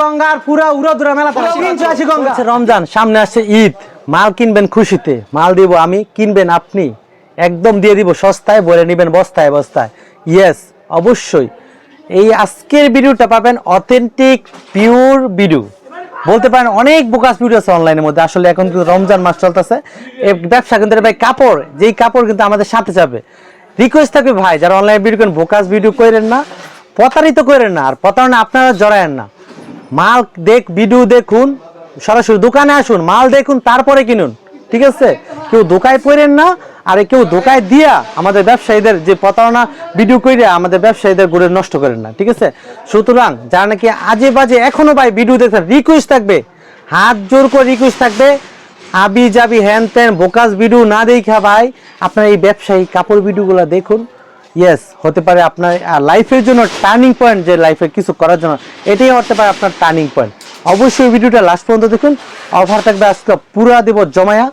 গঙ্গার পুরা উড়াদুরা মেলা তিনশো আশি গঙ্গা। আচ্ছা, রমজান সামনে আসছে ঈদ। মাল কিনবেন খুশিতে। মাল দিব আমি কিনবেন আপনি। একদম দিয়ে দিব সস্তায় বলে নেবেন বস্তায় বস্তায়। ইয়েস অবশ্যই। এই আজকের ভিডিওটা পাবেন অথেন্টিক পিওর ভিডিও বলতে পারেন অনেক বোকাস ভিডিও আছে অনলাইনের মধ্যে। আসলে এখন কিন্তু রমজান মাস চলতেছে। ব্যবসা কিন্তু ভাই কাপড়। যেই কাপড় কিন্তু আমাদের সাথে যাবে। রিকোয়েস্ট থাকবে ভাই যারা অনলাইন ভিডিও করেন বোকাস ভিডিও করেন না প্রতারিত করেন না। আর প্রতারণা আপনারা জড়ায়েন না। মাল দেখ ভিডিও দেখুন, সরাসরি দোকানে আসুন, মাল দেখুন, তারপরে কিনুন, ঠিক আছে? কেউ দোকায় পড়েন না, আর কেউ দোকায় দিয়া আমাদের ব্যবসায়ীদের যে প্রতারণা ভিডিও করে আমাদের ব্যবসায়ীদের ঘুরে নষ্ট করেন না, ঠিক আছে? সুতরাং যারা নাকি আজে বাজে এখনও ভাই ভিডিও দেখছেন রিকোয়েস্ট থাকবে, হাত জোর করে রিকোয়েস্ট থাকবে আবি যাবি হ্যান ত্যান বোকাস ভিডিও না দেখা ভাই, আপনার এই ব্যবসায়ী কাপড় ভিডিওগুলো দেখুন ইয়েস হতে পারে আপনার লাইফের জন্য টার্নিং পয়েন্ট যে লাইফে কিছু করার জন্য এটাই হতে পারে আপনার টার্নিং পয়েন্ট অবশ্যই ভিডিওটা লাস্ট পর্যন্ত দেখুন। অফার থাকবে আজকে পুরা দেব জমায়া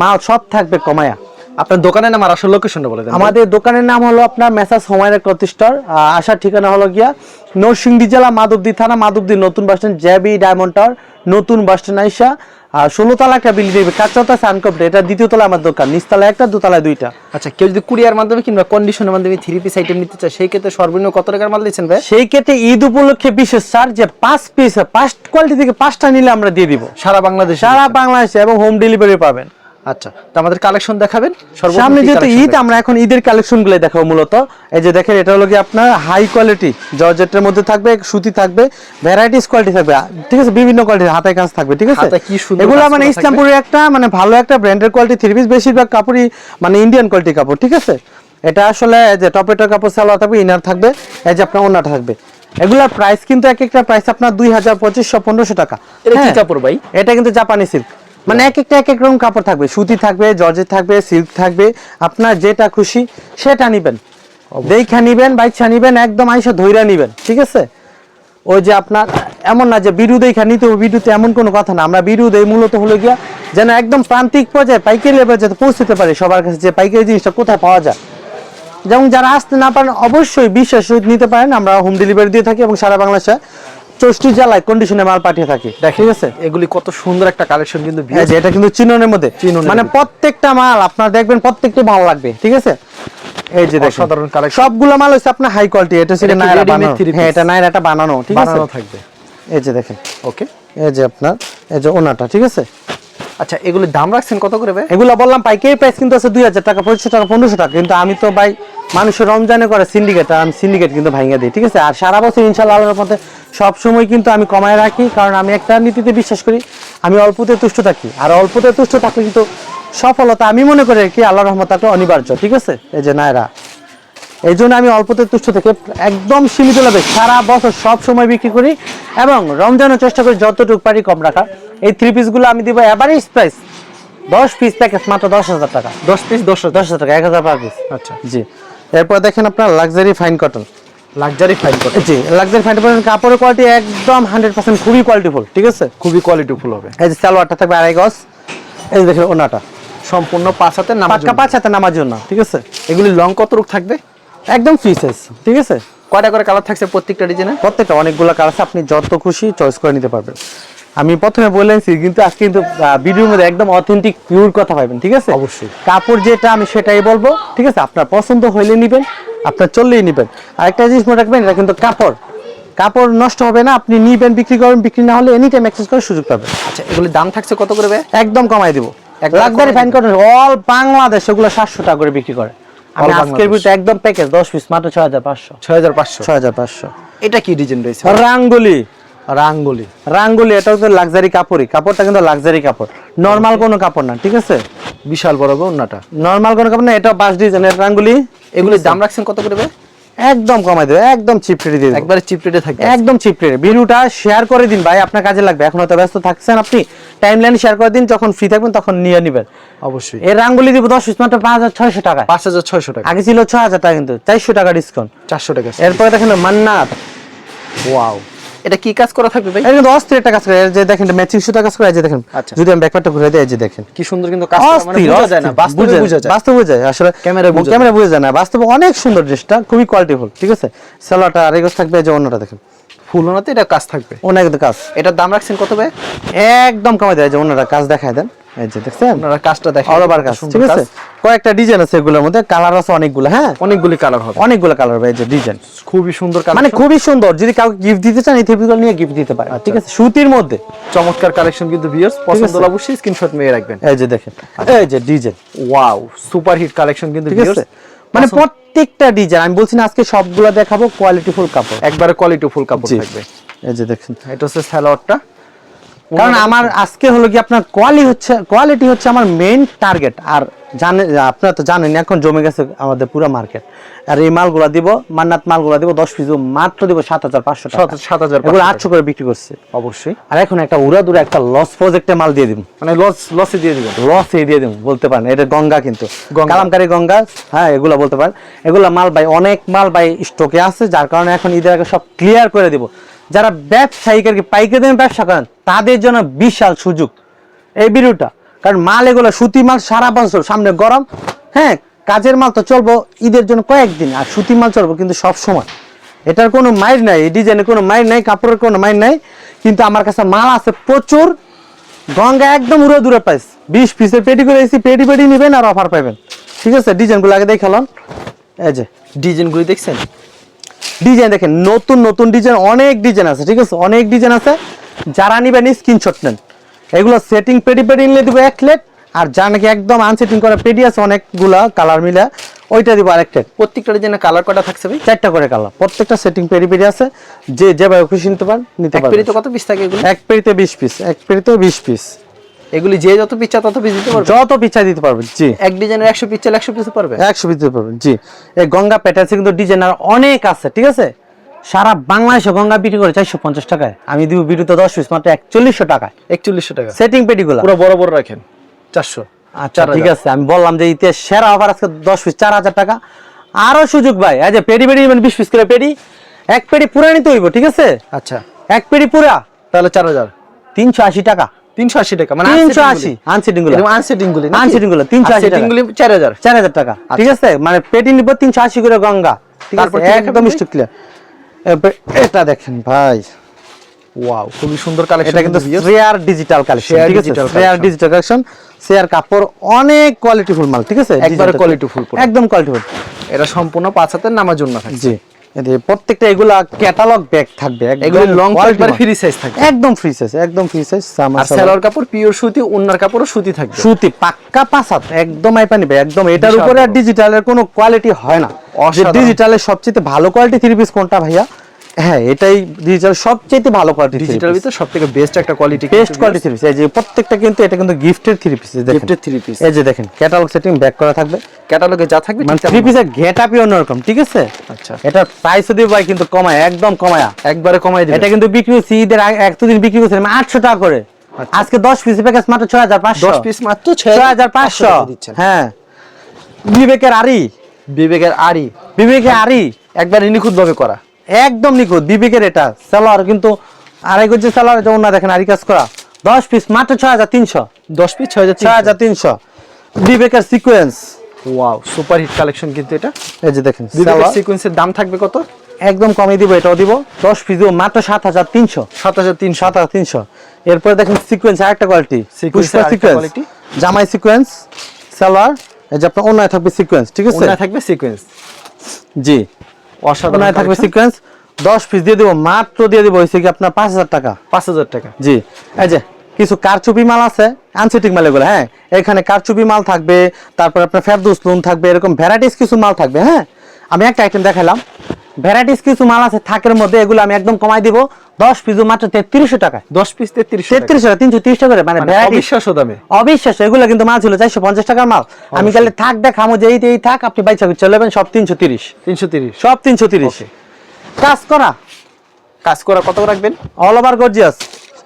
মাল সব থাকবে কমায়া। আপনার দোকানের নাম আর আসল লোকেশনটা বলে দেন। আমাদের দোকানের নাম হলো আপনার মেসাজ হোমায়রা ক্লথ স্টোর। আসার ঠিকানা হলো গিয়া নরসিংদী জেলা মাধবদী থানা মাধবদী নতুন বাস স্ট্যান্ড জ্যাবি ডায়মন্ড টাওয়ার নতুন বাস স্ট্যান্ড আইসা। আর ষোলো তলা একটা বিল্ডিং কাজ চলতেছে আনকমপ্লিট এটা দ্বিতীয় তলা আমার দোকান। নিচতলা একটা দোতলায় দুইটা। আচ্ছা কেউ যদি কুরিয়ার মাধ্যমে কিংবা কন্ডিশনের মাধ্যমে থ্রি পিস আইটেম নিতে চায় সেই ক্ষেত্রে সর্বনিম্ন কত টাকার মাল দিচ্ছেন ভাই? সেই ক্ষেত্রে ঈদ উপলক্ষে বিশেষ স্যার যে পাঁচ পিস পাঁচ কোয়ালিটি থেকে পাঁচটা নিলে আমরা দিয়ে দিব। সারা বাংলাদেশ? সারা বাংলাদেশে এবং হোম ডেলিভারি পাবেন। আচ্ছা তো আমাদের কালেকশন দেখাবেন? সামনে যেহেতু ঈদ আমরা এখন ঈদের দেখাবো মূলত। এই যে দেখেন এটা হলো কি আপনার হাই কোয়ালিটি জর্জেটের মধ্যে থাকবে সুতি থাকবে ভ্যারাইটিস কোয়ালিটি থাকবে ঠিক আছে বিভিন্ন কোয়ালিটির হাতায় কাজ থাকবে ঠিক আছে? কি সুন্দর এগুলো মানে ইসলামপুরের একটা মানে ভালো একটা ব্র্যান্ডের কোয়ালিটি থ্রি পিস বেশিরভাগ কাপড়ই মানে ইন্ডিয়ান কোয়ালিটি কাপড় ঠিক আছে? এটা আসলে যে টপেটার কাপড় সালোয়ার থাকবে ইনার থাকবে এই যে আপনার ওনাটা থাকবে। এগুলার প্রাইস কিন্তু এক একটা প্রাইস আপনার দুই হাজার পঁচিশশো পনেরোশো টাকা। হ্যাঁ। কাপড় ভাই? এটা কিন্তু জাপানি সিল্ক মানে এক একটা এক এক রকম কাপড় থাকবে। সুতি থাকবে জর্জেট থাকবে সিল্ক থাকবে। আপনার যেটা খুশি সেটা নিবেন। দেখা নিবেন বাইচ্ছা নিবেন একদম আইসা ধইরা নিবেন ঠিক আছে? ওই যে আপনার এমন না যে বিরু দেখা নিতে হবে বিরুতে এমন কোনো কথা না। আমরা বিরু দেই মূলত হলো গিয়া যেন একদম প্রান্তিক পর্যায়ে পাইকারি লেভেল যাতে পৌঁছতে পারে সবার কাছে যে পাইকারি জিনিসটা কোথায় পাওয়া যায়। যেমন যারা আসতে না পারেন অবশ্যই বিশ্বাস সহিত নিতে পারেন। আমরা হোম ডেলিভারি দিয়ে থাকি এবং সারা বাংলাদেশে চৌষ্টি জেলায় কন্ডিশনে মাল পাঠিয়ে থাকি। ঠিক আছে? এগুলি কত সুন্দর একটা কালেকশন কিন্তু এটা কিন্তু চিননের মধ্যে। মানে প্রত্যেকটা মাল আপনার দেখবেন প্রত্যেকটা ভালো লাগবে ঠিক আছে? এই যে দেখুন অসাধারণ সবগুলো মাল হচ্ছে আপনার হাই কোয়ালিটি এটা হচ্ছে নাইরা বানানো। হ্যাঁ এটা নাইরাটা বানানো ঠিক আছে? বানানো থাকবে। এই যে দেখেন। ওকে। এই যে আপনার এই যে ওনাটা ঠিক আছে? আচ্ছা দাম রাখছেন কত করে ভাই? এগুলো বললাম পাইকারি প্রাইস কিন্তু আছে দুই হাজার টাকা পঁচিশশো টাকা পনেরোশো টাকা। কিন্তু আমি তো ভাই মানুষের রমজানে করে সিন্ডিকেট আমি সিন্ডিকেট কিন্তু ভাঙিয়ে দিই ঠিক আছে? আর সারা বছর ইনশাল্লাহ আল্লাহর মধ্যে সব সময় কিন্তু আমি কমায় রাখি কারণ আমি একটা নীতিতে বিশ্বাস করি আমি অল্পতে তুষ্ট থাকি। আর অল্পতে তুষ্ট থাকলে কিন্তু সফলতা আমি মনে করি কি আল্লাহ রহমত একটা অনিবার্য ঠিক আছে? এই যে নায়রা। এই জন্য আমি অল্পতে তুষ্ট থেকে একদম সীমিত লাভে সারা বছর সব সময় বিক্রি করি এবং রমজানের চেষ্টা করি যতটুকু পারি কম রাখা। এই থ্রি পিসগুলো আমি দিব অ্যাভারেজ প্রাইস দশ পিস প্যাকেজ মাত্র দশ হাজার টাকা। দশ পিস দশ দশ হাজার টাকা এক হাজার পার পিস আচ্ছা। জি। এরপর দেখেন আপনার luxury fine cotton luxury fine কত জি লাক্সারি ফাইন কটন কাপড়ের কোয়ালিটি একদম হান্ড্রেড পার্সেন্ট খুবই কোয়ালিটিফুল ঠিক আছে? খুবই কোয়ালিটিফুল হবে। এই যে সালোয়ারটা থাকবে আড়াই গজ এই দেখেন ওনাটা। সম্পূর্ণ পাঁচ হাতের নাম পাক্কা পাঁচ হাতে নামার জন্য ঠিক আছে? এগুলি লং কত রূপ থাকবে? একদম ফ্রি সাইজ ঠিক আছে? কয়টা করে কালার থাকছে প্রত্যেকটা ডিজাইনে প্রত্যেকটা অনেকগুলো কালার আছে আপনি যত খুশি চয়েস করে নিতে পারবেন। আমি প্রথমে বলেছি কিন্তু আজকে কিন্তু ভিডিওর মধ্যে একদম অথেন্টিক পিওর কথা পাবেন ঠিক আছে? অবশ্যই। কাপড় যেটা আমি সেটাই বলব ঠিক আছে? আপনার পছন্দ হইলে নিবেন আপনার চললেই নিবেন। আরেকটা জিনিস মনে রাখবেন এটা কিন্তু কাপড়। কাপড় নষ্ট হবে না আপনি নিবেন বিক্রি করবেন বিক্রি না হলে এনি টাইম এক্সেস করার সুযোগ পাবেন। আচ্ছা এগুলির দাম থাকছে কত করে একদম কমাই দিব। এক কটন অল বাংলাদেশ ওগুলো সাতশো টাকা করে বিক্রি করে। আমি আজকের ভিতরে ভিডিওতে একদম প্যাকেজ দশ পিস মাত্র ছয় হাজার পাঁচশো। ছয় হাজার পাঁচশো। ছয় হাজার পাঁচশো। এটা কি ডিজাইন রয়েছে? রাঙ্গুলি। রাঙ্গুলি। রাঙ্গুলি এটা হচ্ছে লাক্সারি কাপড়ই। কাপড়টা কিন্তু লাক্সারি কাপড়। নর্মাল কোনো কাপড় না ঠিক আছে? বিশাল বড় ওন্নাটা। নর্মাল কোনো কাপড় না এটা বাস ডিজাইনের রাঙ্গুলি। এগুলির দাম রাখছেন কত করে একদম কমাই দেবে একদম চিপ রেটে দিয়ে। একবারে চিপ রেটে থাকবে। একদম চিপ রেটে ভিডিওটা শেয়ার করে দিন ভাই আপনার কাজে লাগবে। এখন হয়তো ব্যস্ত থাকছেন আপনি। টাইম লাইন শেয়ার করে দিন যখন ফ্রি থাকবেন তখন নিয়ে নেবেন। অবশ্যই। এই রাঙ্গুলি দিব দশ মাত্র পাঁচ হাজার ছয়শো টাকা পাঁচ হাজার ছয়শো টাকা। আগে ছিল ছ হাজার টাকা কিন্তু চারশো টাকা ডিসকাউন্ট চারশো টাকা। এরপরে দেখেন মান্নাত। ওয়াও এটা কি কাজ করা থাকবে ভাই? এটা কিন্তু অস্থির একটা কাজ করে এই যে দেখেন এটা ম্যাচিং সুতা কাজ করে এই যে দেখেন আচ্ছা। যদি আমি ব্যাকপ্যাকটা ঘুরে দেই এই যে দেখেন। কি সুন্দর কিন্তু কাজ করা, মানে বোঝা যায় না। বাস্তবে বুঝে- যায় বাস্তবে বোঝা যায় আসলে ক্যামেরা বোঝা ক্যামেরা বোঝা যায় না বাস্তবে অনেক সুন্দর ড্রেসটা খুবই কোয়ালিটিফুল ঠিক আছে? সালোয়ারটা আর এগোস থাকবে এই যে অন্যটা দেখেন। ফুল ওনাতে এটা কাজ থাকবে? অনেক কাজ। এটার দাম রাখছেন কত ভাই? একদম কমাই দেয় যে অন্যটা কাজ দেখায় দেন। এই যে দেখছেন? আপনারা কাজটা দেখেন। অল ওভার কাজ ঠিক আছে? কয়েকটা ডিজাইন আছে এগুলোর মধ্যে কালার আছে অনেকগুলো হ্যাঁ? অনেকগুলি কালার হবে। অনেকগুলো কালার হবে এই যে ডিজাইন খুবই সুন্দর কালার মানে খুবই সুন্দর যদি কাউকে গিফট দিতে চান এই থ্রিপিগুলো নিয়ে গিফট দিতে পারে ঠিক আছে? সুতির মধ্যে। চমৎকার কালেকশন কিন্তু ভিউয়ার্স পছন্দ হলে অবশ্যই স্ক্রিনশট মেরে রাখবেন। এই যে দেখেন এই যে design wow super hit collection কিন্তু ভিউয়ার্স আছে? মানে প্রত্যেকটা ডিজাইন আমি বলছি না আজকে সবগুলো দেখাবো কোয়ালিটি ফুল কাপড়। একবারে কোয়ালিটি ফুল কাপড় থাকবে। এই যে দেখেন। এটা হচ্ছে সালোয়ারটা কারণ আমার আজকে হলো কি আপনার কোয়ালিটি হচ্ছে কোয়ালিটি হচ্ছে আমার মেইন টার্গেট আর জানেন আপনারা তো জানেন এখন জমে গেছে আমাদের পুরো মার্কেট আর এই মালগুলা দিব মান্নাত মালগুলা দিব দশ পিস মাত্র দিব সাত হাজার পাঁচশো সাত হাজার এগুলো আটশো করে বিক্রি করছে। অবশ্যই। আর এখন একটা উড়া দুরা একটা লস প্রজেক্টে মাল দিয়ে দিব। মানে লস লসে দিয়ে দিব। লস দিয়ে দিব বলতে পারেন। এটা গঙ্গা কিন্তু। কালামকারী গঙ্গা হ্যাঁ এগুলো বলতে পারেন। এগুলো মাল ভাই অনেক মাল ভাই স্টকে আছে যার কারণে এখন ঈদের আগে সব ক্লিয়ার করে দিব। যারা ব্যবসায়িক পাইকারি দামে ব্যবসা করেন, তাদের জন্য বিশাল সুযোগ এই ভিডিওটা। কারণ মাল এগুলো, সুতি মাল সারা বছর সামনে গরম হ্যাঁ কাজের মাল তো চলবো ঈদের জন্য কয়েকদিন, আর সুতি মাল চলবো কিন্তু সব সময়। এটার কোনো মাইর নাই, এই ডিজাইনের কোনো মাইর নাই, কাপড়ের কোনো মাইর নাই, কিন্তু আমার কাছে মাল আছে প্রচুর, গঙ্গা একদম উড়ো দূরে পাইস। বিশ পিসের পেটি করে এসি পেটি পেটি নেবেন আর অফার পাবেন ঠিক আছে, ডিজাইনগুলো আগে দেখালাম এই যে, ডিজাইনগুলি দেখছেন? ডিজাইন দেখেন নতুন নতুন ডিজাইন অনেক ডিজাইন আছে ঠিক আছে? অনেক ডিজাইন আছে। যারা নিবেন স্ক্রিনশট নেন। এগুলো সেটিং পেটি পেটি নিলে দিব এক প্লেট আর যা নাকি একদম আনসেটিং করা পেটি আছে অনেকগুলা কালার মিলে ওইটা দিব আরেকটা প্রত্যেকটা ডিজাইনের কালার কটা থাকছে ভাই? চারটা করে কালার প্রত্যেকটা সেটিং পেরি পেরি আছে। যে যেভাবে খুশি নিতে পারেন নিতে এক পারবেন পেরিতে কত পিস থাকে এগুলি? এক পেরিতে বিশ পিস এক পেরিতে বিশ পিস এগুলি যে যত পিস চায় তত পিস দিতে পারবে? যত পিছা দিতে পারবে জি। এক ডিজাইনের একশো পিস চাইলে একশো পিস পারবে? একশো পিস দিতে পারবেন জি। এই গঙ্গা প্যাটার্সে কিন্তু ডিজাইনার অনেক আছে ঠিক আছে? সারা বাংলাদেশে গঙ্গা বিক্রি করে চারশো পঞ্চাশ টাকায়। আমি দিব বিরুদ্ধে দশ পিস মাত্র একচল্লিশশো টাকায়। একচল্লিশশো টাকা। সেটিং পেটিগুলো পুরো বড় বড় রাখেন। চারশো। আচ্ছা ঠিক আছে। আমি বললাম যে ইতিহাস সেরা অফার আজকে দশ পিস চার হাজার টাকা। আরও সুযোগ ভাই এই যে পেডি পেটি নেবেন বিশ পিস করে পেটি এক পেটি পুরা নিতে হইব ঠিক আছে? আচ্ছা। এক পেটি পুরা। তাহলে চার হাজার। তিনশো আশি টাকা। টাকা মানে তিনশো আশি আনসেটিংগুলো। আনসেটিং গুলি Unsetting গুলো, 380 সেটিং গুলি চার হাজার। টাকা। ঠিক আছে? মানে পেটি নিব তিনশো আশি করে গঙ্গা। ঠিক আছে? একদম? ক্লিয়ার এটা দেখেন ভাই। ওয়াও খুবই সুন্দর কালেকশন এটা কিন্তু শেয়ার ডিজিটাল কালেকশন ঠিক আছে? শেয়ার ডিজিটাল কালেকশন শেয়ার কাপড় অনেক কোয়ালিটি ফুল মাল ঠিক আছে? একবারে। একদম কোয়ালিটি ফুল। এটা সম্পূর্ণ পাঁচ হাতের নামার জন্য জি। প্রত্যেকটা এগুলা ক্যাটালগ ব্যাগ থাকবে এগুলো লং একবার ফ্রি সাইজ থাকবে একদম ফ্রি সাইজ একদম ফ্রি সাইজ আর কাপড় পিওর সুতি ওন্নার কাপড়ও সুতি থাকবে। সুতি পাক্কা পাসাত একদম আইপানি নিবে একদম। এটার উপরে আর। ডিজিটালের কোনো কোয়ালিটি হয় না। ডিজিটালের সবচেয়ে ভালো কোয়ালিটি থ্রি পিস কোনটা ভাইয়া? হ্যাঁ এটাই ডিজিটাল সবচেয়ে ভালো কোয়ালিটি ডিজিটাল ভিতরে সবথেকে বেস্ট একটা quality best quality three piece এই যে প্রত্যেকটা কিন্তু এটা কিন্তু গিফটের three piece gifted three piece এই যে দেখেন ক্যাটালগ সেটিং ব্যাক করা থাকবে। ক্যাটালগে যা থাকবে মানে থ্রি পিসের গেট আপই অন্যরকম ঠিক আছে? আচ্ছা। এটার প্রাইসও দিব ভাই কিন্তু কমায় একদম কমায়া। একবারে কমাই দিবে। এটা কিন্তু বিক্রি হচ্ছে ঈদের বিক্রি করছে আটশো টাকা করে। আজকে দশ পিস প্যাকেজ মাত্র ছয় হাজার পাঁচশো। দশ পিস মাত্র ছয় হাজার পাঁচশো। দিচ্ছেন। হ্যাঁ। বিবেকের আরি বিবেকের আরি বিবেকের আরি একবার নিখুঁত ভাবে করা। একদম নিখুঁত বিবেকের এটা সালোয়ার কিন্তু আড়াই গজি সালোয়ার যেমন না দেখেন আরি কাজ করা। দশ পিস মাত্র ছয় হাজার তিনশো। দশ পিস ছয় হাজার ছয় হাজার তিনশো। বিবেকের sequence wow super hit collection কিন্তু এটা। এই যে দেখেন বিবেকের সিকোয়েন্সের দাম থাকবে কত? একদম কমে দিব এটাও দিব। দশ পিস দিব মাত্র সাত হাজার তিনশো। সাত হাজার তিনশো। সাত হাজার তিনশো। এরপরে দেখেন সিকোয়েন্স আরেকটা কোয়ালিটি সিকোয়েন্স জামাই সিকোয়েন্স সালোয়ার এই যে আপনার অন্যায় থাকবে সিকোয়েন্স ঠিক আছে? ওনায় থাকবে সিকোয়েন্স জি। অসাধারণ থাকবে সিকোয়েন্স দশ পিস দিয়ে দিব মাত্র দিয়ে দিব হয়েছে কি আপনার পাঁচ হাজার টাকা। পাঁচ হাজার টাকা। জি এই যে কিছু কারচুপি মাল আছে আনসিটিং মাল এগুলো হ্যাঁ? এখানে কারচুপি মাল থাকবে তারপর আপনার ফেরদুস লোন থাকবে এরকম ভ্যারাইটিস কিছু মাল থাকবে হ্যাঁ? আমি একটা আইটেম দেখালাম ভ্যারাইটিস কিছু মাল আছে থাকের মধ্যে এগুলো আমি একদম কমাই দিব দশ পিস মাত্র তেত্রিশশো টাকায়। দশ পিস টাকা। তিনশো তিরিশ টাকা মানে অবিশ্বাস্য দামে। অবিশ্বাস এগুলো কিন্তু মাল ছিল চারশো পঞ্চাশ টাকার মাল। আমি গেলে থাক দেখামো যে এই থাক আপনি চলে যাবেন সব তিনশো তিরিশ। তিনশো তিরিশ। সব তিনশো তিরিশ। কাজ করা। কাজ করা কত রাখবেন? অল ওভার গর্জিয়াস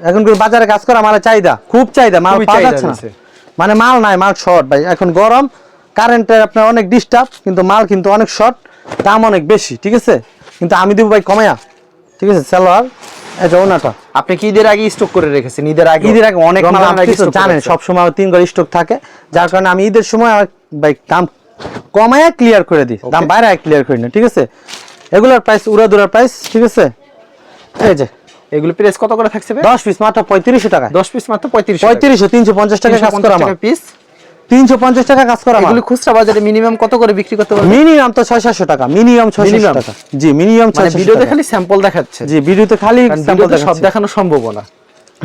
এখন বাজারে কাজ করা মালের চাহিদা খুব চাহিদা মাল পাওয়া যাচ্ছে না। মানে মাল নাই মাল শর্ট ভাই। এখন গরম কারেন্টের আপনার অনেক ডিস্টার্ব কিন্তু মাল কিন্তু অনেক শর্ট দাম অনেক বেশি ঠিক আছে? কিন্তু আমি দিব ভাই কমায়া ঠিক আছে? সালোয়ার ওনাটা। আপনি কি ঈদের আগে স্টক করে রেখেছেন? ঈদের আগে ঈদের আগে অনেক মাল জানেন। সব সময় তিন করে স্টক থাকে। যার কারণে আমি ঈদের সময় ভাই দাম কমায়া ক্লিয়ার করে দিই। দাম বাইরে ক্লিয়ার করি না ঠিক আছে? এগুলোর প্রাইস উড়াদুরার প্রাইস ঠিক আছে? এই যে। এগুলো প্রাইস কত করে থাকছে ভাই? দশ পিস মাত্র পঁয়ত্রিশশো টাকা দশ পিস মাত্র পঁয়ত্রিশ পঁয়ত্রিশশো তিনশো পঞ্চাশ টাকা কাজ করা মাল। পিস তিনশো পঞ্চাশ টাকা কাজ করা এগুলো খুচরা বাজারে মিনিমাম কত করে বিক্রি করতে পারবে? মিনিমাম তো ছয় সাতশো টাকা মিনিমাম ছয় সাতশো Minimum? টাকা। জি মিনিমাম মানে ভিডিওতে খালি স্যাম্পল দেখাচ্ছে। জি ভিডিওতে খালি সব দেখানো সম্ভব না।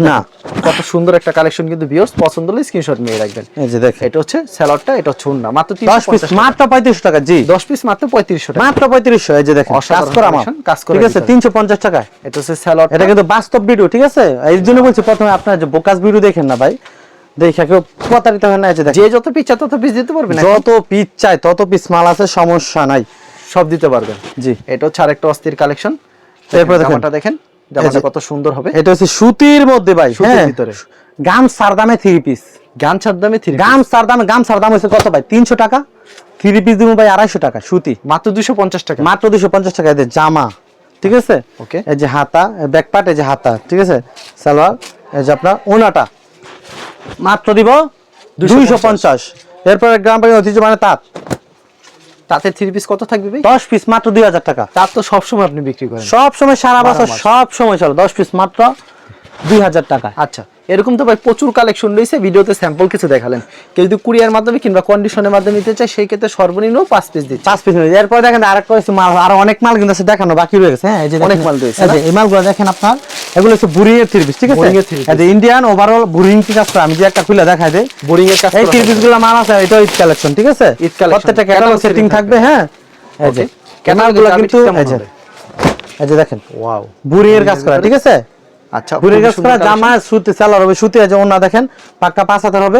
না। কত সুন্দর একটা কালেকশন কিন্তু ভিউয়ার্স পছন্দ হলে স্ক্রিনশট নিয়ে রাখবেন। এই যে দেখেন। এটা হচ্ছে স্যালাডটা এটা হচ্ছে উন্না মাত্র দশ পিস মাত্র পঁয়ত্রিশশো টাকা জি। দশ পিস মাত্র পঁয়ত্রিশশো টাকা। মাত্র পঁয়ত্রিশশো এই যে দেখেন কাজ করা collection, কাজ করা ঠিক আছে ভিতরে। তিনশো পঞ্চাশ টাকায়। এটা হচ্ছে স্যালাড এটা কিন্তু বাস্তব ভিডিও ঠিক আছে? এই জন্য বলছি প্রথমে আপনার যে বোকাস ভিডিও দেখেন না ভাই? দেখে কেউ প্রতারিত হয় না যে যত পিস চায় তত পিস দিতে পারবেন যত পিস চাই তত পিস মাল আছে সমস্যা নাই। সব দিতে পারবেন। জি। এটা হচ্ছে আরেকটা অস্থির কালেকশন। এরপরে। জামাটা দেখেন জামাটা কত সুন্দর হবে। এটা হচ্ছে সুতির মধ্যে ভাই সুতির হ্যাঁ। ভিতরে। গাম সার দামে থ্রি পিস দামে থ্রি গাম সার দামে গাম সার দাম হচ্ছে কত ভাই? তিনশো টাকা। থ্রি পিস দিব ভাই আড়াইশো টাকা সুতি। মাত্র দুশো পঞ্চাশ টাকা। মাত্র দুশো পঞ্চাশ টাকা এদের জামা। ঠিক আছে? Okay. এই যে হাতা ব্যাক পার্ট এই যে হাতা। ঠিক আছে? সালোয়ার এই যে আপনার ওনাটা। মাত্র দিব দুইশো পঞ্চাশ। এরপরে গ্রাম বাড়ি ঐতিহ্য মানে তাঁত। তাতে থ্রি পিস কত থাকবে ভাই? দশ পিস মাত্র দুই হাজার টাকা। তার তো সবসময় আপনি বিক্রি করেন। সব সময় সারা বছর সব সময় চলে দশ পিস মাত্র দুই হাজার টাকা আচ্ছা এরকম তো ভাই প্রচুর কালেকশন রয়েছে ভিডিওতে স্যাম্পল কিছু দেখালেন। কেউ যদি কুরিয়ার মাধ্যমে কিংবা কন্ডিশনের মাধ্যমে নিতে চায় সেই ক্ষেত্রে সর্বনিম্ন পাঁচ পিস দিচ্ছে। পাঁচ পিস এরপর দেখেন আরেকটা মাল আরও অনেক মাল কিন্তু আছে দেখানো বাকি রয়ে গেছে হ্যাঁ এই যে অনেক মাল রয়েছে? এই মালগুলো দেখেন আপনার এগুলো হচ্ছে বুরিং এর থ্রি পিস ঠিক আছে? এর। এই ইন্ডিয়ান ওভারঅল বুরিং কি আমি যে একটা খুলে দেখাই দেই। বোরিং এর কাজ এই করা থ্রি পিসগুলো মাল আছে এটা ঈদ কালেকশন ঠিক আছে? ঈদ collection, প্রত্যেকটা ক্যাটালগ সেটিং থাকবে হ্যাঁ? এই যে ক্যাটালগুলো কিন্তু এই যে দেখেন ওয়াও বুরিং এর কাজ করা ঠিক আছে? আচ্ছা বুরিং খুবই কাজ করা জামা সুতি সালোয়ার হবে সুতি আছে ওনা দেখেন পাক্কা পাঁচ হাজার হবে।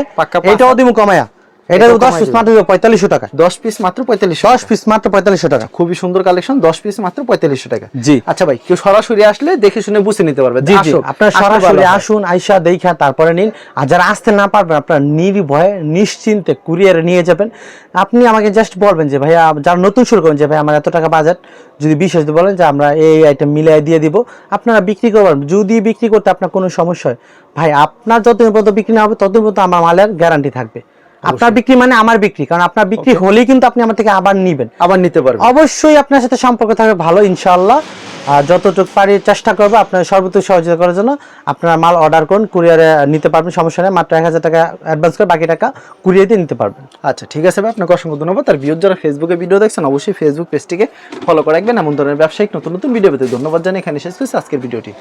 এটাও দিমু কমায়া। এটা এটাও দশ কমায় পিস মাত্র পঁয়তাল্লিশশো টাকা। দশ পিস মাত্র পঁয়তাল্লিশ দশ পিস মাত্র পঁয়তাল্লিশশো টাকা। খুবই সুন্দর কালেকশন দশ পিস মাত্র পঁয়তাল্লিশশো টাকা। জি। আচ্ছা ভাই কেউ সরাসরি আসলে দেখে শুনে বুঝে নিতে পারবে। জি জি। আপনার সরাসরি আসুন দেখা তারপরে নিন। আর যারা আসতে না পারবেন আপনার নির্ভয়ে নিশ্চিন্তে কুরিয়ারে নিয়ে যাবেন। আপনি আমাকে জাস্ট বলবেন যে ভাইয়া যারা নতুন শুরু করেন যে ভাই আমার এত টাকা বাজেট যদি বিশেষ বলেন যে আমরা এই আইটেম মিলিয়ে দিয়ে দিব। আপনারা বিক্রি করবেন। যদি বিক্রি করতে আপনার কোনো সমস্যা হয় ভাই আপনার যতদিন পর্যন্ত বিক্রি না হবে ততদিন পর্যন্ত আমার মালের গ্যারান্টি থাকবে। আপনার বিক্রি মানে আমার বিক্রি কারণ আপনার বিক্রি হলেই কিন্তু আপনি আমার থেকে আবার নিবেন। আবার নিতে পারবেন। অবশ্যই আপনার সাথে সম্পর্ক থাকবে ভালো ইনশাআল্লাহ। আর যতটুকু পারি চেষ্টা করব আপনার সর্বোচ্চ সহযোগিতা করার জন্য। আপনারা মাল অর্ডার করুন কুরিয়ারে নিতে পারবেন সমস্যা নেই। মাত্র এক হাজার টাকা অ্যাডভান্স করে বাকি টাকা কুরিয়ার দিয়ে নিতে পারবেন। আচ্ছা ঠিক আছে ভাই আপনাকে অসংখ্য ধন্যবাদ। আর ভিউজ যারা ফেসবুকে ভিডিও দেখছেন অবশ্যই ফেসবুক পেজটিকে ফলো করে রাখবেন। এমন ধরনের ব্যবসায়িক নতুন নতুন ভিডিও পেতে ধন্যবাদ জানিয়ে এখানে শেষ করছি আজকের ভিডিওটি